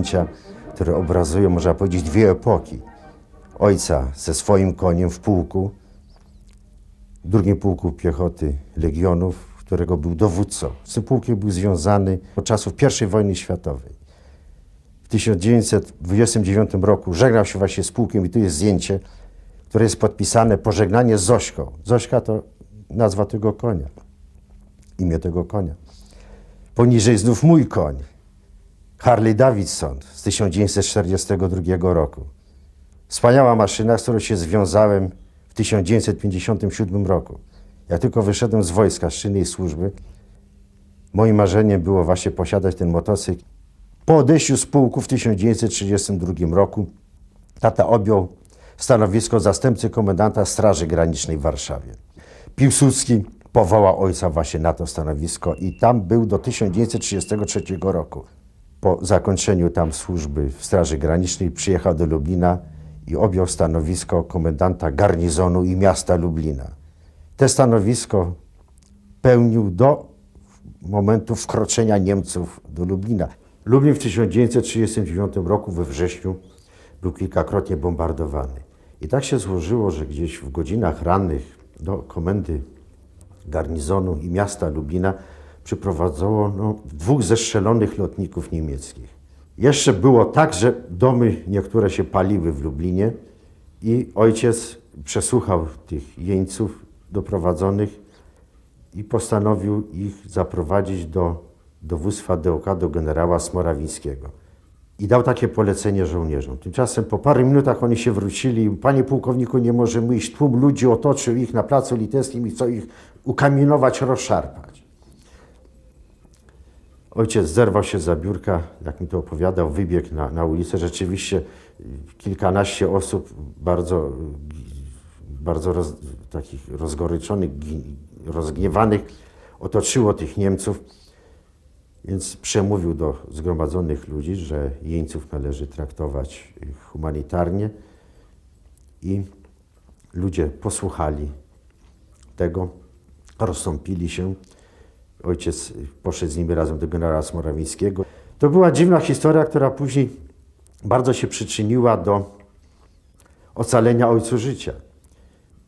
zdjęcia, które obrazują, można powiedzieć, dwie epoki. Ojca ze swoim koniem w pułku, w drugim pułku piechoty Legionów, którego był dowódcą. Z tym pułkiem był związany od czasów I wojny światowej. W 1929 roku żegnał się właśnie z pułkiem i tu jest zdjęcie, które jest podpisane pożegnanie z Zośką. Zośka to nazwa tego konia, imię tego konia. Poniżej znów mój koń, Harley Davidson z 1942 roku. Wspaniała maszyna, z którą się związałem w 1957 roku. Jak tylko wyszedłem z wojska, z czynnej służby, moim marzeniem było właśnie posiadać ten motocykl. Po odejściu z pułku w 1932 roku tata objął stanowisko zastępcy komendanta Straży Granicznej w Warszawie. Piłsudski powołał ojca właśnie na to stanowisko i tam był do 1933 roku. Po zakończeniu tam służby w Straży Granicznej przyjechał do Lublina i objął stanowisko komendanta garnizonu i miasta Lublina. Te stanowisko pełnił do momentu wkroczenia Niemców do Lublina. Lublin w 1939 roku we wrześniu był kilkakrotnie bombardowany. I tak się złożyło, że gdzieś w godzinach rannych do komendy garnizonu i miasta Lublina przyprowadzono no, dwóch zestrzelonych lotników niemieckich. Jeszcze było tak, że domy niektóre się paliły w Lublinie i ojciec przesłuchał tych jeńców doprowadzonych i postanowił ich zaprowadzić do dowództwa DOK, do generała Smorawińskiego. I dał takie polecenie żołnierzom. Tymczasem po paru minutach oni się wrócili. Panie pułkowniku, nie możemy iść. Tłum ludzi otoczył ich na placu litewskim i chce ich ukaminować, rozszarpać. Ojciec zerwał się za biurka, jak mi to opowiadał, wybiegł na, na ulicę. Rzeczywiście kilkanaście osób bardzo, bardzo roz, takich rozgoryczonych, rozgniewanych otoczyło tych Niemców. Więc przemówił do zgromadzonych ludzi, że jeńców należy traktować humanitarnie i ludzie posłuchali tego, rozstąpili się. Ojciec poszedł z nimi razem do generała Smorawińskiego. To była dziwna historia, która później bardzo się przyczyniła do ocalenia ojcu życia.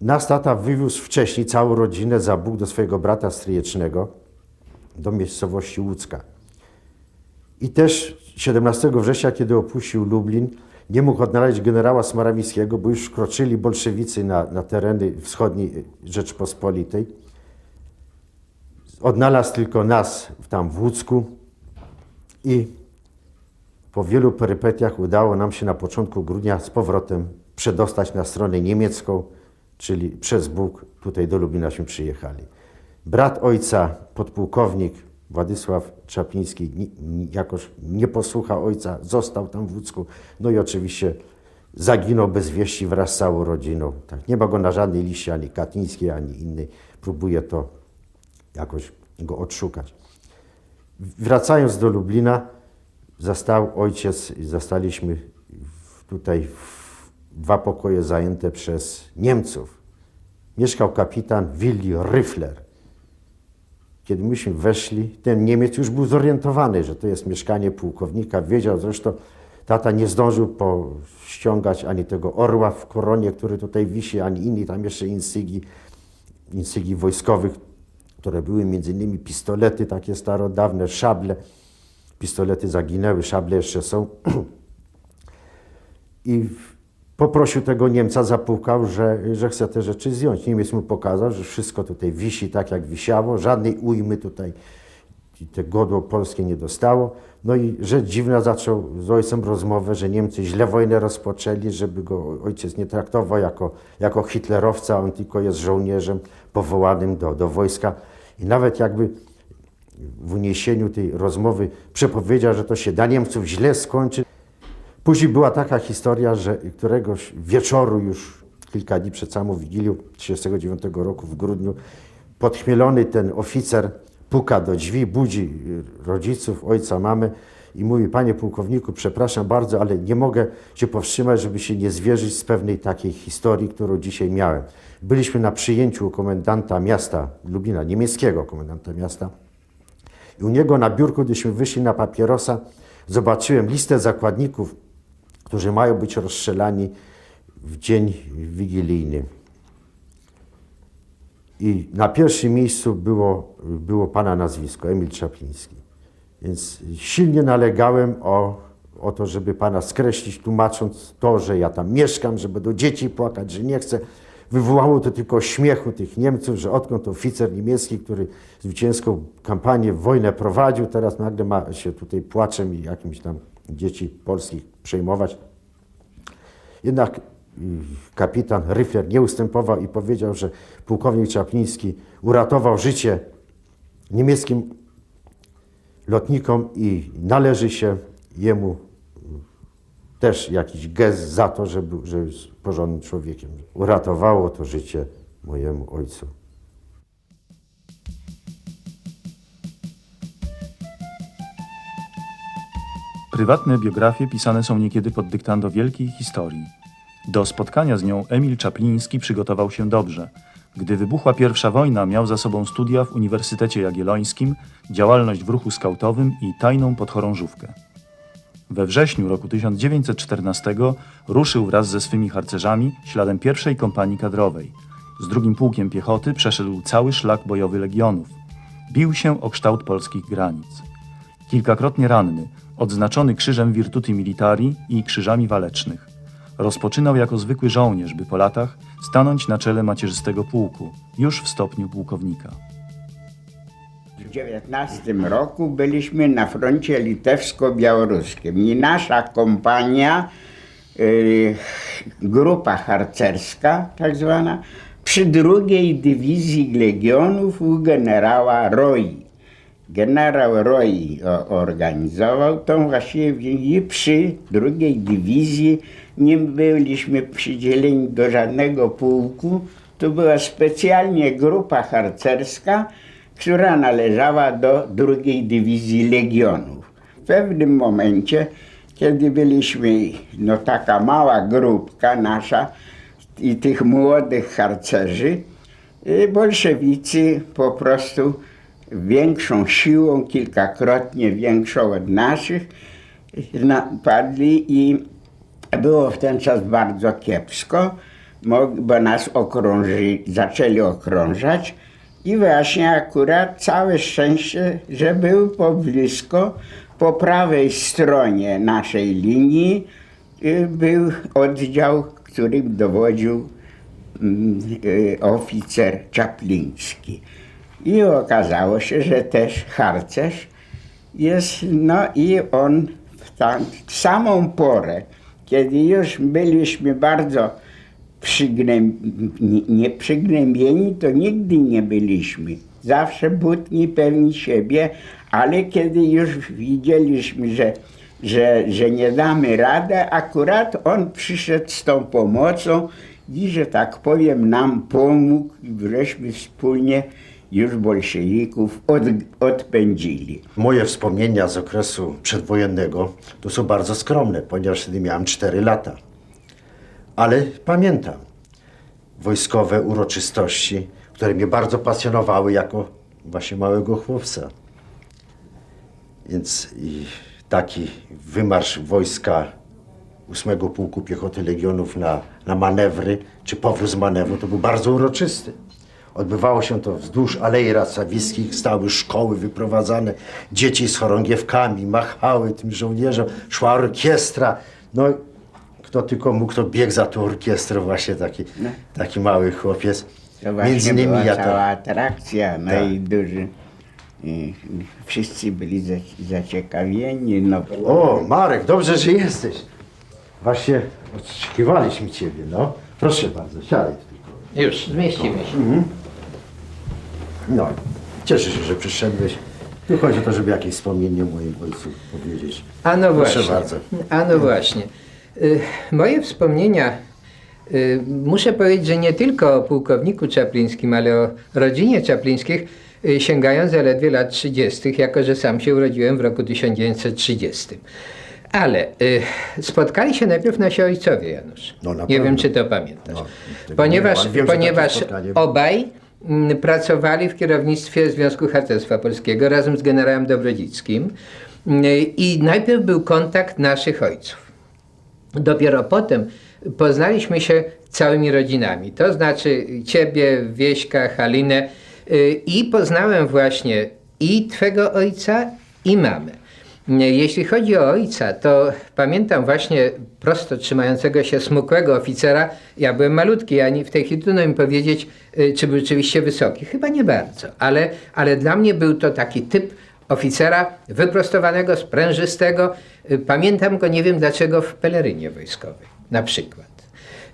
Nas tata wywiózł wcześniej całą rodzinę za Bóg do swojego brata stryjecznego, do miejscowości Łódzka. I też 17 września, kiedy opuścił Lublin, nie mógł odnaleźć generała Smorawińskiego, bo już wkroczyli bolszewicy na, na tereny wschodniej Rzeczpospolitej. Odnalazł tylko nas tam w Łódzku i po wielu perypetiach udało nam się na początku grudnia z powrotem przedostać na stronę niemiecką, czyli przez Bóg tutaj do Lublina się przyjechali. Brat ojca, podpułkownik Władysław Czapliński, jakoś nie posłuchał ojca, został tam w Łódzku. No i oczywiście zaginął bez wieści wraz z całą rodziną. Tak, nie ma go na żadnej liście, ani katyńskiej, ani innej. Próbuje to jakoś go odszukać. Wracając do Lublina, zastał ojciec, zastaliśmy tutaj dwa pokoje zajęte przez Niemców. Mieszkał kapitan Willi Ryfler. Kiedy myśmy weszli, ten Niemiec już był zorientowany, że to jest mieszkanie pułkownika. Wiedział zresztą, tata nie zdążył pościągać ani tego orła w koronie, który tutaj wisi, ani innej tam jeszcze insygii, insygii wojskowych, które były między innymi pistolety takie starodawne, szable. Pistolety zaginęły, szable jeszcze są. I poprosił tego Niemca, zapukał, że, że chce te rzeczy zdjąć. Niemiec mu pokazał, że wszystko tutaj wisi tak, jak wisiało, żadnej ujmy tutaj te godło polskie nie dostało. No i rzecz dziwna zaczął z ojcem rozmowę, że Niemcy źle wojnę rozpoczęli, żeby go ojciec nie traktował jako, jako hitlerowca, on tylko jest żołnierzem powołanym do, do wojska. I nawet jakby w uniesieniu tej rozmowy przepowiedział, że to się dla Niemców źle skończy. Później była taka historia, że któregoś wieczoru już kilka dni przed samą Wigilią 1939 roku w grudniu podchmielony ten oficer puka do drzwi, budzi rodziców, ojca, mamy i mówi, panie pułkowniku, przepraszam bardzo, ale nie mogę się powstrzymać, żeby się nie zwierzyć z pewnej takiej historii, którą dzisiaj miałem. Byliśmy na przyjęciu komendanta miasta Lubina, niemieckiego komendanta miasta i u niego na biurku, gdyśmy wyszli na papierosa, zobaczyłem listę zakładników, którzy mają być rozstrzelani w dzień wigilijny. I na pierwszym miejscu było, było pana nazwisko, Emil Czapliński. Więc silnie nalegałem o, o to, żeby pana skreślić, tłumacząc to, że ja tam mieszkam, że będą dzieci płakać, że nie chcę. Wywołało to tylko śmiechu tych Niemców, że odkąd oficer niemiecki, który zwycięską kampanię, wojnę prowadził, teraz nagle ma się tutaj płaczem i jakimś tam dzieci polskich przejmować. Jednak y, kapitan Ryfler nie ustępował i powiedział, że pułkownik Czapliński uratował życie niemieckim lotnikom i należy się jemu też jakiś gest za to, że, był, że jest porządnym człowiekiem. Uratowało to życie mojemu ojcu. Prywatne biografie pisane są niekiedy pod dyktando wielkiej historii. Do spotkania z nią Emil Czapliński przygotował się dobrze. Gdy wybuchła pierwsza wojna, miał za sobą studia w Uniwersytecie Jagiellońskim, działalność w ruchu skautowym i tajną podchorążówkę. We wrześniu roku 1914 ruszył wraz ze swymi harcerzami śladem pierwszej kompanii kadrowej. Z drugim pułkiem piechoty przeszedł cały szlak bojowy legionów. Bił się o kształt polskich granic. Kilkakrotnie ranny, odznaczony krzyżem Virtuti Militari i krzyżami walecznych. Rozpoczynał jako zwykły żołnierz, by po latach stanąć na czele macierzystego pułku, już w stopniu pułkownika. W 19 roku byliśmy na froncie litewsko-białoruskim i nasza kompania, y, grupa harcerska tak zwana, przy drugiej dywizji legionów u generała Roi. Generał Roi organizował tą właściwie i przy drugiej dywizji nie byliśmy przydzieleni do żadnego pułku. To była specjalnie grupa harcerska, która należała do drugiej dywizji legionów. W pewnym momencie, kiedy byliśmy, no taka mała grupka nasza i tych młodych harcerzy, y, bolszewicy po prostu większą siłą, kilkakrotnie większą od naszych, napadli i było w ten czas bardzo kiepsko, bo nas okrąży, zaczęli okrążać i właśnie akurat całe szczęście, że był poblisko, po prawej stronie naszej linii y, był oddział, którym dowodził mm, y, oficer Czapliński. I okazało się, że też harcerz jest, no i on w tam, w samą porę, kiedy już byliśmy bardzo przygnęb, nie, przygnębieni, to nigdy nie byliśmy. Zawsze butni, pewni siebie, ale kiedy już widzieliśmy, że, że, że nie damy rady, akurat on przyszedł z tą pomocą i, że tak powiem, nam pomógł i żeśmy wspólnie już bolszewików od, odpędzili. Moje wspomnienia z okresu przedwojennego to są bardzo skromne, ponieważ wtedy miałem 4 lata. Ale pamiętam wojskowe uroczystości, które mnie bardzo pasjonowały jako właśnie małego chłopca. Więc taki wymarsz wojska 8 Pułku Piechoty Legionów na, na manewry, czy powrót z manewru, to był bardzo uroczysty. Odbywało się to wzdłuż Alei Racawiskich, stały szkoły wyprowadzane, dzieci z chorągiewkami machały tym żołnierzom, szła orkiestra. No, kto tylko mógł, to biegł za tą orkiestrą, właśnie taki, taki mały chłopiec. To właśnie Między innymi była ja cała to, atrakcja, no Tak. i duży. I wszyscy byli za, zaciekawieni. No. O, Marek, dobrze, że jesteś. Właśnie oczekiwaliśmy ciebie, no. Proszę bardzo, siadaj tylko. Już, zmieścimy się. No, cieszę się, że przyszedłeś. Tu chodzi o to, żeby jakieś wspomnienie o moim ojcu powiedzieć. A no Proszę właśnie. bardzo. A no właśnie. Y, moje wspomnienia, y, muszę powiedzieć, że nie tylko o pułkowniku Czaplińskim, ale o rodzinie Czaplińskich y, sięgają zaledwie lat 30., jako że sam się urodziłem w roku 1930. Ale y, spotkali się najpierw nasi ojcowie, Janusz. No, na nie wiem, pewno. czy to pamiętasz. No, tego ponieważ nie wiem, ale wiem, że takie ponieważ spotkanie- obaj pracowali w kierownictwie Związku Harcerstwa Polskiego razem z generałem Dobrodzickim. Y, I najpierw był kontakt naszych ojców. Dopiero potem poznaliśmy się całymi rodzinami, to znaczy ciebie, Wieśka, Halinę y, i poznałem właśnie i twego ojca i mamę. Y, Jeśli chodzi o ojca, to pamiętam właśnie prosto trzymającego się smukłego oficera. Ja byłem malutki, ani w tej chwili trudno mi powiedzieć, y, czy był rzeczywiście wysoki. Chyba nie bardzo, ale, ale dla mnie był to taki typ oficera wyprostowanego, sprężystego. Y, Pamiętam go, nie wiem dlaczego, w pelerynie wojskowej na przykład.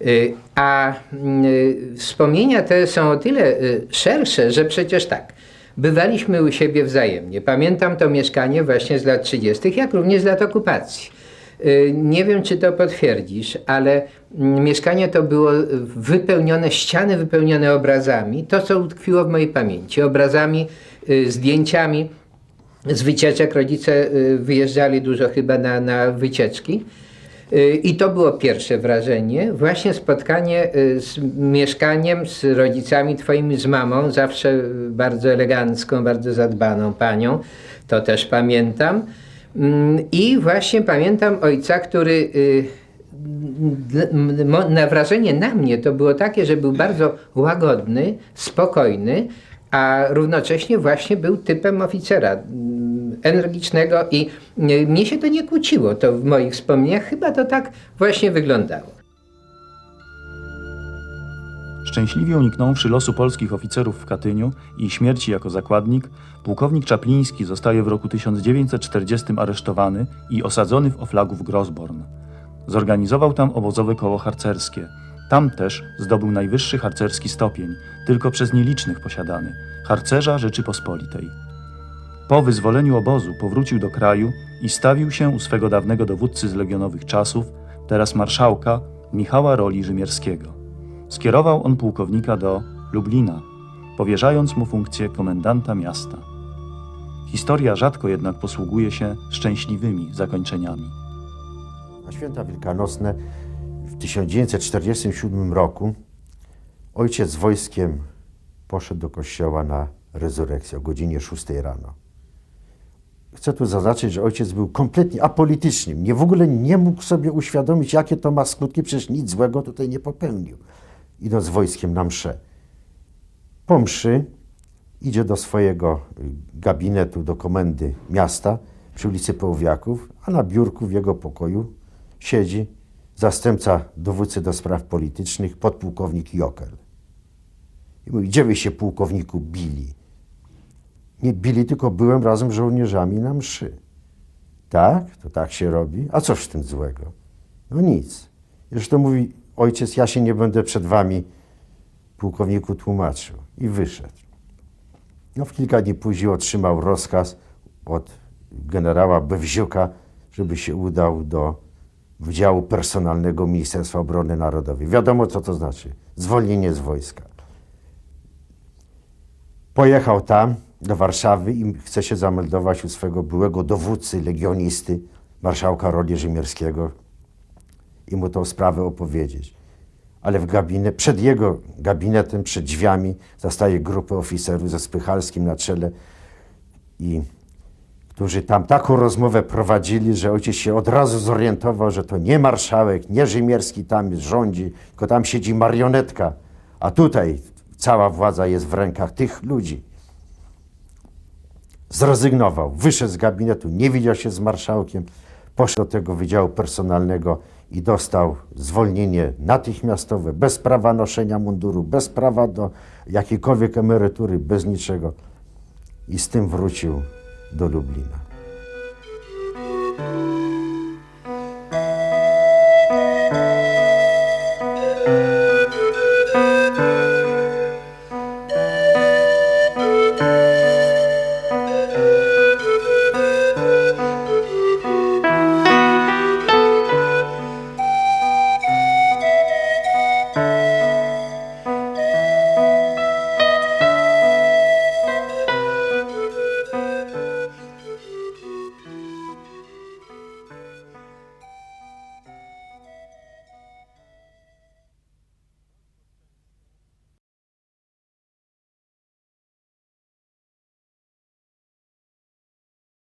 Y, A y, wspomnienia te są o tyle szersze, że przecież tak, bywaliśmy u siebie wzajemnie. Pamiętam to mieszkanie właśnie z lat 30., jak również z lat okupacji. Y, Nie wiem, czy to potwierdzisz, ale mm, mieszkanie to było wypełnione, ściany wypełnione obrazami. To, co utkwiło w mojej pamięci. Obrazami, y, zdjęciami z wycieczek. Rodzice y, wyjeżdżali dużo chyba na, na wycieczki. I to było pierwsze wrażenie. Właśnie spotkanie z mieszkaniem, z rodzicami twoimi, z mamą, zawsze bardzo elegancką, bardzo zadbaną panią. To też pamiętam. Mm, I właśnie pamiętam ojca, który y, mo- na wrażenie na mnie to było takie, że był bardzo łagodny, spokojny, a równocześnie właśnie był typem oficera mm, energicznego i y, mnie się to nie kłóciło. To w moich wspomnieniach chyba to tak właśnie wyglądało. Szczęśliwie uniknąwszy losu polskich oficerów w Katyniu i śmierci jako zakładnik, pułkownik Czapliński zostaje w roku 1940 aresztowany i osadzony w Oflagu w Grosborn. Zorganizował tam obozowe koło harcerskie. Tam też zdobył najwyższy harcerski stopień, tylko przez nielicznych posiadany harcerza Rzeczypospolitej. Po wyzwoleniu obozu powrócił do kraju i stawił się u swego dawnego dowódcy z legionowych czasów, teraz marszałka Michała Roli Rzymierskiego. Skierował on pułkownika do Lublina, powierzając mu funkcję komendanta miasta. Historia rzadko jednak posługuje się szczęśliwymi zakończeniami. Na święta wielkanocne w 1947 roku ojciec z wojskiem poszedł do kościoła na rezurekcję o godzinie 6 rano. Chcę tu zaznaczyć, że ojciec był kompletnie apolitycznym. Nie w ogóle nie mógł sobie uświadomić, jakie to ma skutki, przecież nic złego tutaj nie popełnił. Idąc wojskiem na mszę. Po mszy idzie do swojego y, gabinetu, do komendy miasta przy ulicy Połowiaków, a na biurku w jego pokoju siedzi zastępca dowódcy do spraw politycznych, podpułkownik Jokel. I mówi, gdzie wy się pułkowniku bili? Nie bili, tylko byłem razem z żołnierzami na mszy. Tak? To tak się robi? A cóż w tym złego? No nic. Zresztą mówi, ojciec, ja się nie będę przed wami, pułkowniku, tłumaczył. I wyszedł. No w kilka dni później otrzymał rozkaz od generała Bewziuka, żeby się udał do Wydziału Personalnego Ministerstwa Obrony Narodowej. Wiadomo, co to znaczy. Zwolnienie z wojska. Pojechał tam, do Warszawy i chce się zameldować u swego byłego dowódcy, legionisty, marszałka Roli Rzymierskiego i mu tą sprawę opowiedzieć. Ale w gabinet, przed jego gabinetem, przed drzwiami zastaje grupę oficerów ze Spychalskim na czele i którzy tam taką rozmowę prowadzili, że ojciec się od razu zorientował, że to nie marszałek, nie Rzymierski tam rządzi, tylko tam siedzi marionetka, a tutaj cała władza jest w rękach tych ludzi. Zrezygnował, wyszedł z gabinetu, nie widział się z marszałkiem, poszedł do tego wydziału personalnego i dostał zwolnienie natychmiastowe, bez prawa noszenia munduru, bez prawa do jakiejkolwiek emerytury, bez niczego. I z tym wrócił do Lublina.